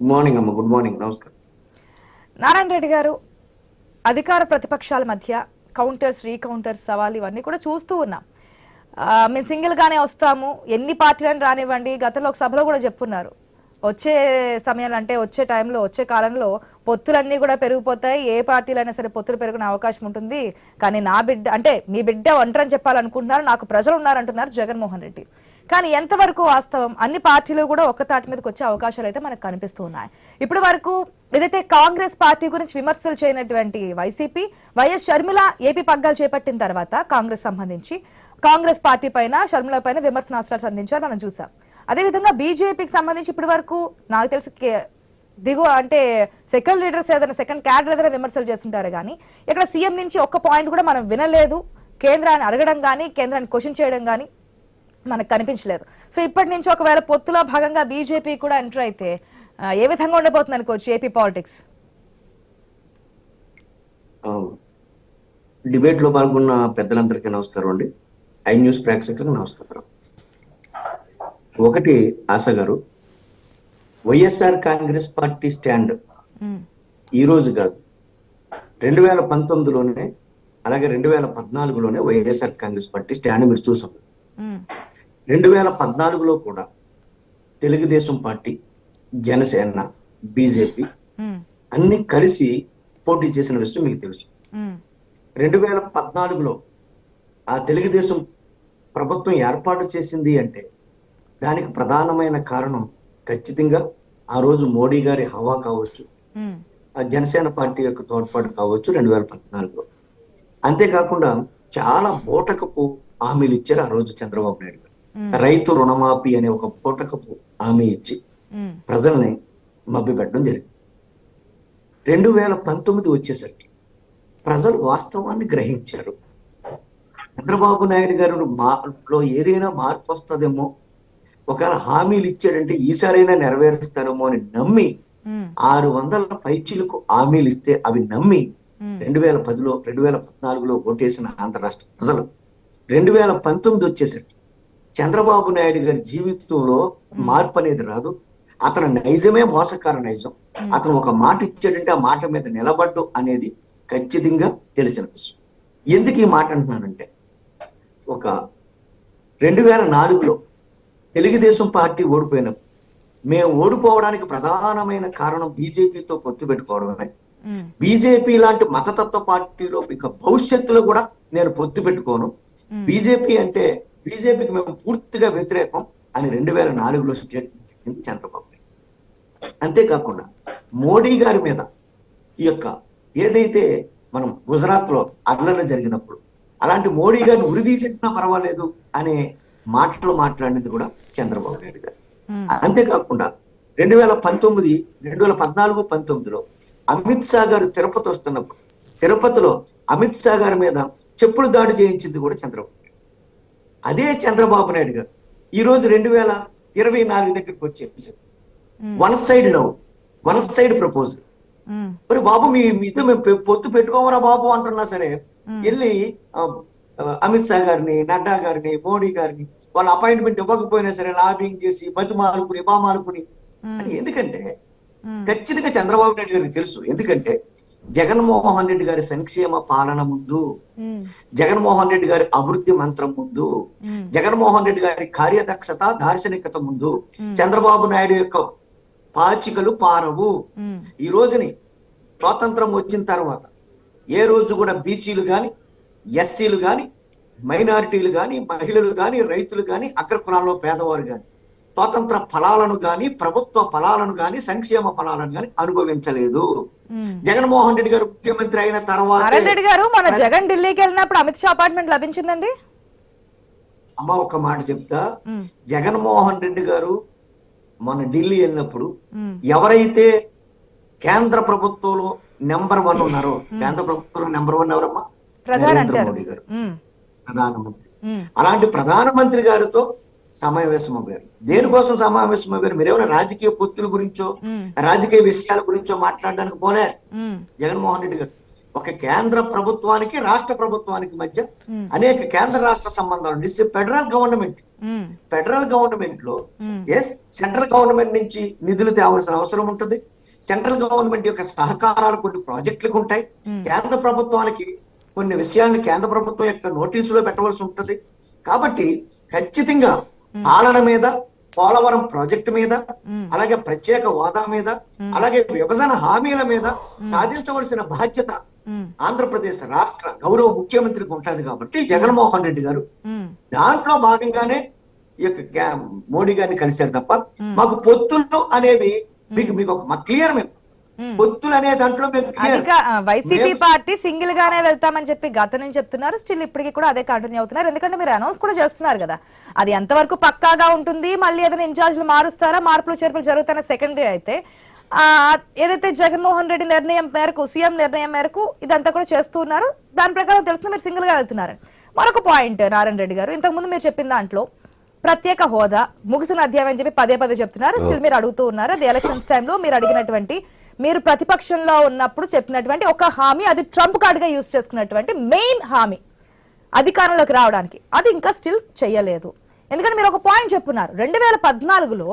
Good morning అమ్మ. Good morning నమస్కారం. నారాయణ రెడ్డి గారు అధికార ప్రతిపక్షాల మధ్య కౌంటర్స్ రీకౌంటర్స్ సవాల్ ఇవన్నీ కూడా చూస్తూ ఉన్నాం. మేము సింగిల్ గానే వస్తాము. ఎన్ని పార్టీలను రానివ్వండి గతంలో ఒక సభలో కూడా చెప్పున్నారు. వచ్చే సమయాలు అంటే వచ్చే టైంలో వచ్చే కాలంలో పొత్తులన్నీ కూడా పెరిగిపోతాయి. ఏ పార్టీలైనా సరే పొత్తులు పెరుగునే అవకాశం ఉంటుంది. కానీ నా బిడ్డ అంటే మీ బిడ్డ ఒంటరని చెప్పాలనుకుంటున్నారు. నాకు ప్రజలు ఉన్నారంటున్నారు జగన్మోహన్ రెడ్డి. కానీ ఎంతవరకు వాస్తవం? అన్ని పార్టీలు కూడా ఒక్క తాటి మీదకి వచ్చే అవకాశాలు అయితే మనకు కనిపిస్తూ ఉన్నాయి ఇప్పటి వరకు ఏదైతే కాంగ్రెస్ పార్టీ గురించి విమర్శలు చేయనటువంటి వైసీపీ వైఎస్ షర్మిల ఏపీ పగ్గాలు చేపట్టిన తర్వాత కాంగ్రెస్ సంబంధించి కాంగ్రెస్ పార్టీ పైన షర్మిల పైన విమర్శనాస్త్రాలు సంధించారు మనం చూసాం. అదేవిధంగా బీజేపీకి సంబంధించి ఇప్పటి వరకు నాకు తెలిసి కే- దిగువ అంటే సెకండ్ లీడర్స్ ఏదైనా సెకండ్ క్యాడర్ ఏదైనా విమర్శలు చేస్తుంటారు కానీ ఇక్కడ సీఎం నుంచి ఒక్క పాయింట్ కూడా మనం వినలేదు. కేంద్రాన్ని అడగడం కానీ కేంద్రాన్ని క్వశ్చన్ చేయడం కానీ మనకు కనిపించలేదు. సో ఇప్పటి నుంచి ఒకవేళ పొత్తులో భాగంగా బీజేపీ కూడా ఎంటర్ అయితే ఏ విధంగా ఉండబోతుంది అనుకోవచ్చు ఏపీ పాలిటిక్స్? డిబేట్లో పాల్గొన్న పెద్దలందరికీ నమస్కారం అండి. ఐ న్యూస్ ప్రేక్షకులకు నమస్కారం. ఒకటి ఆశ గారు వైఎస్ఆర్ కాంగ్రెస్ పార్టీ స్టాండ్ ఈ రోజు కాదు. రెండు వేల పంతొమ్మిదిలోనే అలాగే రెండు వేల పద్నాలుగులోనే వైఎస్ఆర్ కాంగ్రెస్ పార్టీ స్టాండ్ మీరు చూసాం. రెండు వేల పద్నాలుగులో కూడా తెలుగుదేశం పార్టీ జనసేన బీజేపీ అన్ని కలిసి పోటీ చేసిన విషయం మీకు తెలుసు. రెండు వేల పద్నాలుగులో ఆ తెలుగుదేశం ప్రభుత్వం ఏర్పాటు చేసింది అంటే దానికి ప్రధానమైన కారణం ఖచ్చితంగా ఆ రోజు మోడీ గారి హవా కావచ్చు ఆ జనసేన పార్టీ యొక్క తోడ్పాటు కావచ్చు రెండు వేల పద్నాలుగులో. అంతేకాకుండా చాలా బోటకపు హామీలు ఇచ్చారు ఆ రోజు చంద్రబాబు నాయుడు గారు. రైతు రుణమాఫీ అనే ఒక బోటకపు హామీ ఇచ్చి ప్రజల్ని మభ్యపెట్టడం జరిగింది. రెండు వేల పంతొమ్మిది వచ్చేసరికి ప్రజలు వాస్తవాన్ని గ్రహించారు. చంద్రబాబు నాయుడు గారు మాలో ఏదైనా మార్పు వస్తుందేమో ఒకవేళ హామీలు ఇచ్చాడంటే ఈసారైనా నెరవేరుస్తారేమో అని నమ్మి ఆరు వందల పైచీలకు హామీలు ఇస్తే అవి నమ్మి రెండు వేల పదిలో రెండు వేల పద్నాలుగులో ఓటేసిన ఆంధ్ర రాష్ట్ర ప్రజలు రెండు వేల పంతొమ్మిది వచ్చేసరికి చంద్రబాబు నాయుడు గారి జీవితంలో మార్పు అనేది రాదు. అతని నైజమే మోసకార నైజం. అతను ఒక మాట ఇచ్చాడంటే ఆ మాట మీద నిలబడ్డు అనేది ఖచ్చితంగా తెలిసిన విషయం ఎందుకు ఈ మాట అంటున్నానంటే ఒక రెండు వేల నాలుగులో తెలుగుదేశం పార్టీ ఓడిపోయినప్పుడు మేము ఓడిపోవడానికి ప్రధానమైన కారణం బీజేపీతో పొత్తు పెట్టుకోవడమే. బీజేపీ లాంటి మతతత్వ పార్టీలో ఇక భవిష్యత్తులో కూడా నేను పొత్తు పెట్టుకోను. బీజేపీ అంటే బీజేపీకి మేము పూర్తిగా వ్యతిరేకం అని రెండు వేల నాలుగులో స్టేట్మెంట్ చంద్రబాబు నాయుడు. అంతేకాకుండా మోడీ గారి మీద ఈ యొక్క ఏదైతే మనం గుజరాత్లో అల్లర్లు జరిగినప్పుడు అలాంటి మోడీ గారిని ఉరిదీసేసినా పర్వాలేదు అనే మాటలు మాట్లాడినది కూడా చంద్రబాబు నాయుడు గారు. అంతేకాకుండా రెండు వేల పంతొమ్మిది రెండు వేల పద్నాలుగు పంతొమ్మిదిలో అమిత్ షా గారు తిరుపతి వస్తున్నప్పుడు తిరుపతిలో అమిత్ షా గారి మీద చెప్పులు దాడి చేయించింది కూడా చంద్రబాబు. అదే చంద్రబాబు నాయుడు గారు. ఈ రోజు రెండు వేల ఇరవై నాలుగు దగ్గరికి వచ్చేసారు one side love one side proposal. మరి బాబు మీ మీతో మేము పొత్తు పెట్టుకోమరా బాబు అంటున్నా సరే. వెళ్ళి అమిత్ షా గారిని నడ్డా గారిని మోడీ గారిని వాళ్ళ అపాయింట్మెంట్ ఇవ్వకపోయినా సరే లాబింగ్ చేసి బతిమాలుకుని బామాలుకుని అని ఎందుకంటే ఖచ్చితంగా చంద్రబాబు నాయుడు గారికి తెలుసు. ఎందుకంటే జగన్మోహన్ రెడ్డి గారి సంక్షేమ పాలన ముందు జగన్మోహన్ రెడ్డి గారి అభివృద్ధి మంత్రం ముందు జగన్మోహన్ రెడ్డి గారి కార్యదక్షత దార్శనికత ముందు చంద్రబాబు నాయుడు యొక్క పాచికలు పారవు. ఈ రోజుని స్వాతంత్రం వచ్చిన తర్వాత ఏ రోజు కూడా బీసీలు గాని ఎస్సీలు గాని మైనారిటీలు గాని మహిళలు గాని రైతులు గాని అగ్ర కులాల్లో పేదవారు గాని స్వాతంత్ర ఫలాలను గాని ప్రభుత్వ ఫలాలను గాని సంక్షేమ ఫలాలను గాని అనుభవించలేదు. జగన్మోహన్ రెడ్డి గారు ముఖ్యమంత్రి అయిన తర్వాత రెడ్డి గారు మన జగన్ ఢిల్లీకి వెళ్ళినప్పుడు అమిత్ షా అపార్ట్మెంట్ లభించిందండి? అమ్మ ఒక మాట చెప్తా. జగన్మోహన్ రెడ్డి గారు మన ఢిల్లీ వెళ్ళినప్పుడు ఎవరైతే కేంద్ర ప్రభుత్వంలో నెంబర్ వన్ ఉన్నారో కేంద్ర ప్రభుత్వంలో నెంబర్ వన్ ఎవరమ్మా? ప్రధాని నరేంద్ర మోడీ గారు. ప్రధానమంత్రి. అలాంటి ప్రధానమంత్రి గారితో సమావేశం అవ్వారు దేనికోసం సమావేశం అవ్వారు మీరేమైనా రాజకీయ పొత్తుల గురించో రాజకీయ విషయాల గురించో మాట్లాడడానికి పోలే ఉమ్, జగన్మోహన్ రెడ్డి గారు ఒక కేంద్ర ప్రభుత్వానికి రాష్ట్ర ప్రభుత్వానికి మధ్య అనేక కేంద్ర రాష్ట్ర సంబంధాలు ఫెడరల్ గవర్నమెంట్ ఫెడరల్ గవర్నమెంట్లో ఎస్ సెంట్రల్ గవర్నమెంట్ నుంచి నిధులు తేవాల్సిన అవసరం ఉంటుంది. సెంట్రల్ గవర్నమెంట్ యొక్క సహకారాలు కొన్ని ప్రాజెక్టులకు ఉంటాయి. కేంద్ర ప్రభుత్వానికి కొన్ని విషయాలను కేంద్ర ప్రభుత్వం యొక్క నోటీసులో పెట్టవలసి ఉంటుంది. కాబట్టి ఖచ్చితంగా పాలన మీద పోలవరం ప్రాజెక్టు మీద అలాగే ప్రత్యేక హోదా మీద అలాగే విభజన హామీల మీద సాధించవలసిన బాధ్యత ఆంధ్రప్రదేశ్ రాష్ట్ర గౌరవ ముఖ్యమంత్రికి ఉంటది కాబట్టి జగన్మోహన్ రెడ్డి గారు. దాంట్లో భాగంగానే ఈ యొక్క మోడీ గారిని కలిశారు తప్ప మాకు పొత్తులు అనేవి మీకు మీకు ఒక క్లియర్ మేము. పొత్తులు అనే దాంట్లో వైసీపీ పార్టీ సింగిల్ గానే వెళ్తామని చెప్పి గత నుంచి చెప్తున్నారు. స్టిల్ ఇప్పటికి కూడా అదే కంటిన్యూ అవుతున్నారు. ఎందుకంటే మీరు అనౌన్స్ కూడా చేస్తున్నారు కదా. అది ఎంతవరకు పక్కాగా ఉంటుంది? మళ్ళీ ఏదైనా ఇన్ఛార్జ్లు మారుస్తారా? మార్పులు చేర్పులు జరుగుతాయన్న సెకండరీ అయితే ఏదైతే జగన్మోహన్ రెడ్డి నిర్ణయం మేరకు సీఎం నిర్ణయం మేరకు ఇదంతా కూడా చేస్తూ ఉన్నారు. దాని ప్రకారం తెలుస్తుంది మీరు సింగిల్గా వెళ్తున్నారని మరొక పాయింట్ నారాయణ రెడ్డి గారు ఇంతకుముందు మీరు చెప్పిన దాంట్లో ప్రత్యేక హోదా ముగిసిన అధ్యాయం అని చెప్పి పదే పదే చెప్తున్నారు. స్టిల్ మీరు అడుగుతూ ఉన్నారు. అది ఎలక్షన్స్ టైంలో మీరు అడిగినటువంటి మీరు ప్రతిపక్షంలో ఉన్నప్పుడు చెప్పినటువంటి ఒక హామీ అది ట్రంప్ కార్డుగా యూజ్ చేసుకున్నటువంటి మెయిన్ హామీ అధికారంలోకి రావడానికి. అది ఇంకా స్టిల్ చేయలేదు. ఎందుకంటే మీరు ఒక పాయింట్ చెప్పున్నారు. రెండు వేల పద్నాలుగులో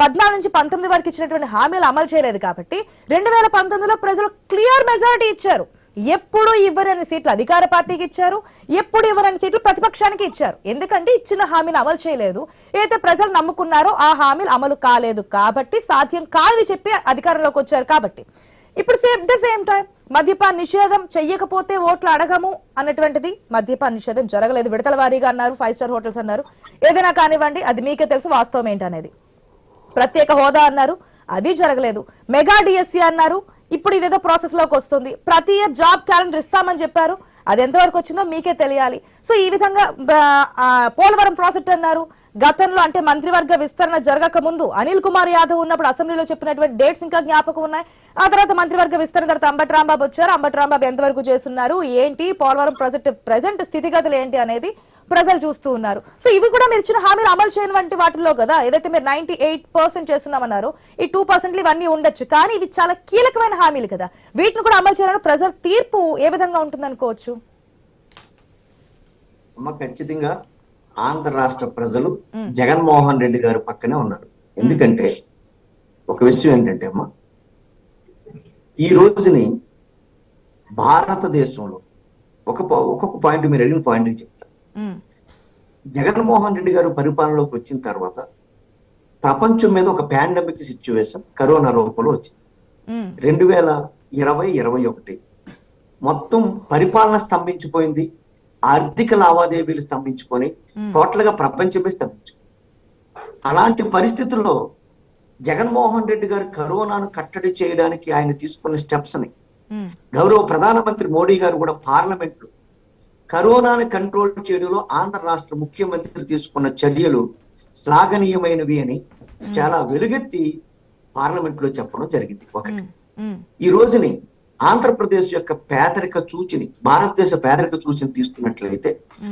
పద్నాలుగు నుంచి పంతొమ్మిది వరకు ఇచ్చినటువంటి హామీలు అమలు చేయలేదు కాబట్టి రెండు వేల పంతొమ్మిదిలో ప్రజలు క్లియర్ మెజారిటీ ఇచ్చారు. ఎప్పుడు ఇవ్వరని సీట్లు అధికార పార్టీకి ఇచ్చారు ఎప్పుడు ఇవ్వరని సీట్లు ప్రతిపక్షానికి ఇచ్చారు. ఎందుకంటే ఇచ్చిన హామీలు అమలు చేయలేదు. ఏదైతే ప్రజలు నమ్ముకున్నారో ఆ హామీలు అమలు కాలేదు కాబట్టి సాధ్యం కావి చెప్పి అధికారంలోకి వచ్చారు కాబట్టి. ఇప్పుడు సేమ్ ద సేమ్ టైం మద్యపాన్ నిషేధం చెయ్యకపోతే ఓట్లు అడగము అన్నటువంటిది మద్యపాన్ నిషేధం జరగలేదు. విడతల వారీగా అన్నారు ఫైవ్ స్టార్ హోటల్స్ అన్నారు. ఏదైనా కానివ్వండి అది మీకే తెలుసు వాస్తవం ఏంటనేది. ప్రత్యేక హోదా అన్నారు అది జరగలేదు. మెగా డిఎస్సి అన్నారు ఇప్పుడు ఇదేదో ప్రాసెస్లోకి వస్తుంది. ప్రతి ఇయర్ జాబ్ క్యాలెండర్ ఇస్తామని చెప్పారు. అది ఎంతవరకు వచ్చిందో మీకే తెలియాలి. సో ఈ విధంగా పోలవరం ప్రాజెక్ట్ అన్నారు. గతంలో అంటే మంత్రివర్గ విస్తరణ జరగక ముందు అనిల్ కుమార్ యాదవ్ ఉన్నప్పుడు అసెంబ్లీలో చెప్పినటువంటి డేట్స్ ఇంకా జ్ఞాపకం ఉన్నాయి. ఆ తర్వాత మంత్రివర్గ విస్తరణ తర్వాత అంబటి రాంబాబు వచ్చారు. అంబటి రాంబాబు ఎంతవరకు చేస్తున్నారు? ఏంటి? పోలవరం ప్రాజెక్ట్ ప్రజెంట్ స్థితిగతులు ఏంటి అనేది ప్రజలు చూస్తూ ఉన్నారు. సో ఇవి కూడా మీరు ఇచ్చిన హామీలు అమలు చేయని వంటి వాటిలో కదా ఏదైతే మీరు నైన్టీ ఎయిట్ పర్సెంట్ చేస్తున్నామన్నారో ఈ టూ పర్సెంట్లు ఇవన్నీ ఉండొచ్చు. కానీ ఇవి చాలా కీలకమైన హామీలు కదా. వీటిని కూడా అమలు చేయాలని ప్రజల తీర్పు ఏ విధంగా ఉంటుంది అనుకోవచ్చు అమ్మ ఖచ్చితంగా ఆంధ్ర రాష్ట్ర ప్రజలు జగన్మోహన్ రెడ్డి గారి పక్కనే ఉన్నారు. ఎందుకంటే ఒక విషయం ఏంటంటే అమ్మ ఈ రోజుని భారతదేశంలో ఒక ఒక్కొక్క పాయింట్ మీరు అడిగిన పాయింట్ చెప్తా. జగన్మోహన్ రెడ్డి గారు పరిపాలనలోకి వచ్చిన తర్వాత ప్రపంచం మీద ఒక పాండమిక్ సిచ్యువేషన్ కరోనా రూపంలో వచ్చింది. రెండు వేల ఇరవై ఇరవై ఒకటి. మొత్తం పరిపాలన స్తంభించిపోయింది. ఆర్థిక లావాదేవీలు స్తంభించుకొని టోటల్గా ప్రపంచమే స్తంభించుకుంది. అలాంటి పరిస్థితుల్లో జగన్మోహన్ రెడ్డి గారు కరోనాను కట్టడి చేయడానికి ఆయన తీసుకున్న స్టెప్స్ని గౌరవ ప్రధానమంత్రి మోడీ గారు కూడా పార్లమెంట్లో కరోనాను కంట్రోల్ చేయడంలో ఆంధ్ర రాష్ట్ర ముఖ్యమంత్రి తీసుకున్న చర్యలు శ్లాఘనీయమైనవి అని చాలా వెలుగెత్తి పార్లమెంట్లో చెప్పడం జరిగింది ఒకటి. ఈ రోజుని ఆంధ్రప్రదేశ్ యొక్క పేదరిక సూచిని భారతదేశ పేదరిక సూచిని తీసుకున్నట్లయితే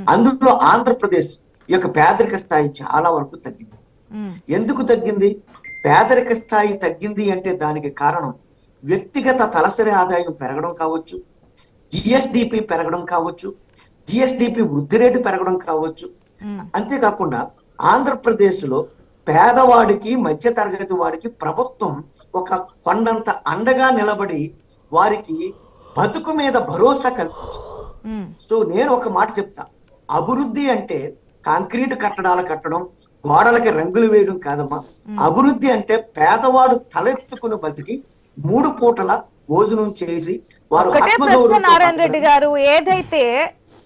అందులో ఆంధ్రప్రదేశ్ యొక్క పేదరిక స్థాయి చాలా వరకు తగ్గింది. ఎందుకు తగ్గింది? పేదరిక స్థాయి తగ్గింది అంటే దానికి కారణం వ్యక్తిగత తలసరి ఆదాయం పెరగడం కావచ్చు జిఎస్డిపి పెరగడం కావచ్చు జిఎస్డిపి వృద్ధి రేటు పెరగడం కావచ్చు. అంతేకాకుండా ఆంధ్రప్రదేశ్లో పేదవాడికి మధ్య తరగతి వాడికి ప్రభుత్వం ఒక కొండంత అండగా నిలబడి వారికి బతుకు మీద భరోసా కల్పించింది. సో నేను ఒక మాట చెప్తా. అభివృద్ధి అంటే కాంక్రీట్ కట్టడాలు కట్టడం గోడలకి రంగులు వేయడం కాదమ్మా. అభివృద్ధి అంటే పేదవాడు తలెత్తుకుని బతికి మూడు పూటల భోజనం చేసి వారు నారాయణ రెడ్డి గారు ఏదైతే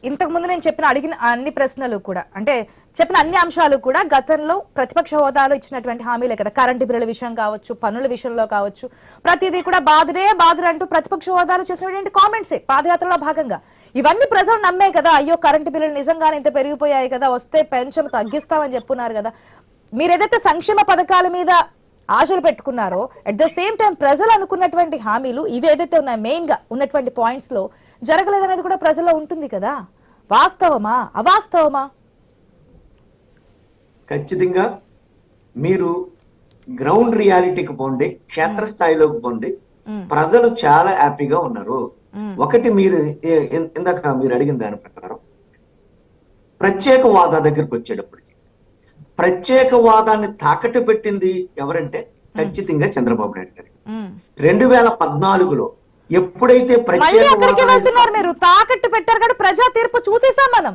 ఇంతకుముందు నేను చెప్పిన అడిగిన అన్ని ప్రశ్నలు కూడా అంటే చెప్పిన అన్ని అంశాలు కూడా గతంలో ప్రతిపక్ష హోదాలో ఇచ్చినటువంటి హామీలే కదా. కరెంటు బిల్లుల విషయం కావచ్చు పన్నుల విషయంలో కావచ్చు ప్రతిదీ కూడా బాధరే బాధరే అంటూ ప్రతిపక్ష హోదాలో చేసినటువంటి కామెంట్సే పాదయాత్రలో భాగంగా. ఇవన్నీ ప్రజలు నమ్మే కదా అయ్యో కరెంటు బిల్లులు నిజంగానే ఇంత పెరిగిపోయాయి కదా వస్తే పెన్షన్ తగ్గిస్తామని చెప్పున్నారు కదా. మీరు ఏదైతే సంక్షేమ పథకాల మీద ఆశలు పెట్టుకున్నారో అట్ ద సేమ్ టైం ప్రజలు అనుకున్నటువంటి హామీలు ఇవి ఏదైతే ఉన్నాయి మెయిన్గా ఉన్నటువంటి పాయింట్స్లో జరగలేదనేది కూడా ప్రజల్లో ఉంటుంది కదా. వాస్తవమా? అవాస్తవమా? ఖచ్చితంగా మీరు గ్రౌండ్ రియాలిటీకి పోండి క్షేత్రస్థాయిలోకి పోండి. ప్రజలు చాలా హ్యాపీగా ఉన్నారు. ఒకటి మీరు ఇందాక మీరు అడిగిన దాని ప్రకారం ప్రత్యేకవాద దగ్గరికి వచ్చేటప్పటికి ప్రత్యేకవాదాన్ని తాకట్టు పెట్టింది ఎవరంటే ఖచ్చితంగా చంద్రబాబు నాయుడు గారు. రెండు వేల పద్నాలుగులో ఎప్పుడైతే వెళ్తున్నారు మీరు? తాకట్టు పెట్టారు కాబట్టి ప్రజా తీర్పు చూసేసాం మనం.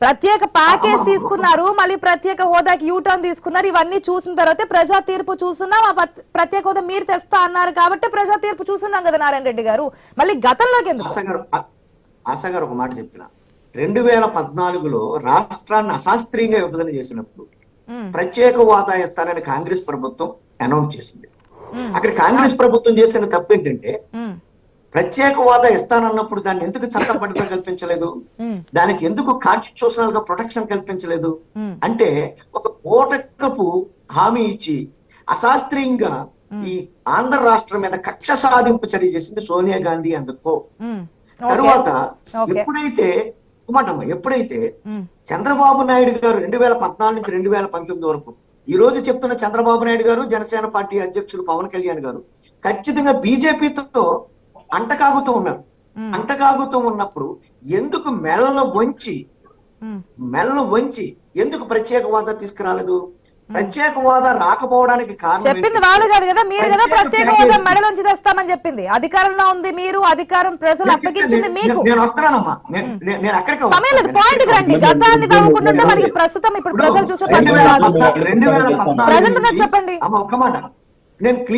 ప్రత్యేక ప్యాకేజ్. తీసుకున్నారు మళ్ళీ ప్రత్యేక హోదాకి యూ టర్న్ తీసుకున్నారు ఇవన్నీ చూసిన తర్వాత ప్రజా తీర్పు చూస్తున్నాం ఆ ప్రత్యేక హోదా మీరు తెస్తా అన్నారు కాబట్టి ప్రజా తీర్పు చూస్తున్నాం కదా నారాయణ రెడ్డి గారు. మళ్ళీ గతంలోకి ఎందుకు? ఆశ గారు ఒక మాట చెప్తున్నా. రెండు వేల పద్నాలుగులో రాష్ట్రాన్ని అశాస్త్రీయంగా విభజన చేసినప్పుడు ప్రత్యేక హోదా ఇస్తానని కాంగ్రెస్ ప్రభుత్వం అనౌన్స్ చేసింది. అక్కడ కాంగ్రెస్ ప్రభుత్వం చేసిన తప్పు ఏంటంటే ప్రత్యేక హోదా ఇస్తానన్నప్పుడు దాన్ని ఎందుకు చట్టబద్ధత కల్పించలేదు? దానికి ఎందుకు కాన్స్టిట్యూషనల్గా ప్రొటెక్షన్ కల్పించలేదు? అంటే ఒక కోటకపు హామీ ఇచ్చి అశాస్త్రీయంగా ఈ ఆంధ్ర రాష్ట్రం మీద కక్ష సాధింపు చర్య చేసింది సోనియా గాంధీ అందుకో. తరువాత. ఎప్పుడైతే కుమాటమ్మ ఎప్పుడైతే చంద్రబాబు నాయుడు గారు రెండు వేల పద్నాలుగు నుంచి రెండు వేల పంతొమ్మిది వరకు ఈ రోజు చెప్తున్న చంద్రబాబు నాయుడు గారు జనసేన పార్టీ అధ్యక్షులు పవన్ కళ్యాణ్ గారు ఖచ్చితంగా బీజేపీతో అంటకాగుతూ ఉన్నారు. అంటకాగుతూ ఉన్నప్పుడు ఎందుకు మెడలో వంచి మెడలు వంచి ఎందుకు ప్రత్యేక హోదా తీసుకురాలేదు? ప్రత్యేక హోదా రాకపోవడానికి కారణం చెప్పింది? వాళ్ళు కాదు కదా మీరు కదా ప్రత్యేక. హోదా మెడలోంచి తెస్తామని చెప్పింది. అధికారంలో ఉంది మీరు అధికారం ప్రజలు అప్పగించింది మీకు నేను- నేను వస్తున్నానమ్మా. నేను నేను- నేను అక్కడికి సమయం లేదు. పాయింట్ రండి. గతాన్ని తవ్వుకుంటుంటే మనకి ప్రస్తుతం ఇప్పుడు ప్రజలు చూసే పరిస్థితి కాదు ప్రజెంట్ నుంచి- చెప్పండి. అమ్మ, ఒక్క మాట. నేను